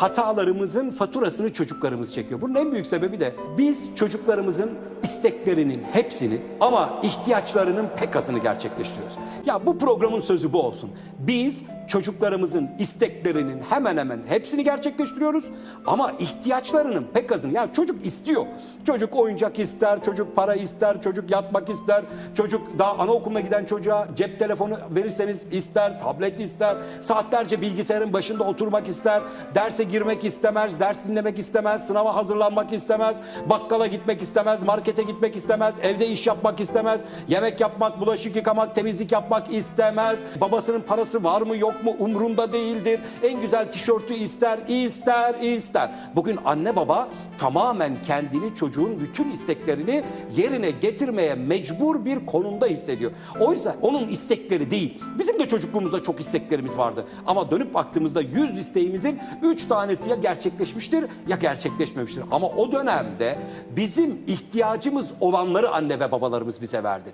hatalarımızın faturasını çocuklarımız çekiyor. Bunun en büyük sebebi de biz çocuklarımızın isteklerinin hepsini ama ihtiyaçlarının pek azını gerçekleştiriyoruz. Ya bu programın sözü bu olsun. Biz çocuklarımızın isteklerinin hemen hemen hepsini gerçekleştiriyoruz ama ihtiyaçlarının pek azını. Yani çocuk istiyor. Çocuk oyuncak ister, çocuk para ister, çocuk yatmak ister, çocuk daha anaokuluna giden çocuğa cep telefonu verirseniz ister, tablet ister, saatlerce bilgisayarın başında oturmak ister, derse girmek istemez, ders dinlemek istemez, sınava hazırlanmak istemez, bakkala gitmek istemez, markete gitmek istemez, evde iş yapmak istemez, yemek yapmak, bulaşık yıkamak, temizlik yapmak istemez. Babasının parası var mı yok mu umrunda değildir. En güzel tişörtü ister, ister, ister. Bugün anne baba tamamen kendini çocuğun bütün isteklerini yerine getirmeye mecbur bir konumda hissediyor. Oysa onun istekleri değil. Bizim de çocukluğumuzda çok isteklerimiz vardı. Ama dönüp baktığımızda 100 isteğimizin 3 tanesi ya gerçekleşmiştir ya gerçekleşmemiştir. Ama o dönemde bizim ihtiyacımız olanları anne ve babalarımız bize verdi.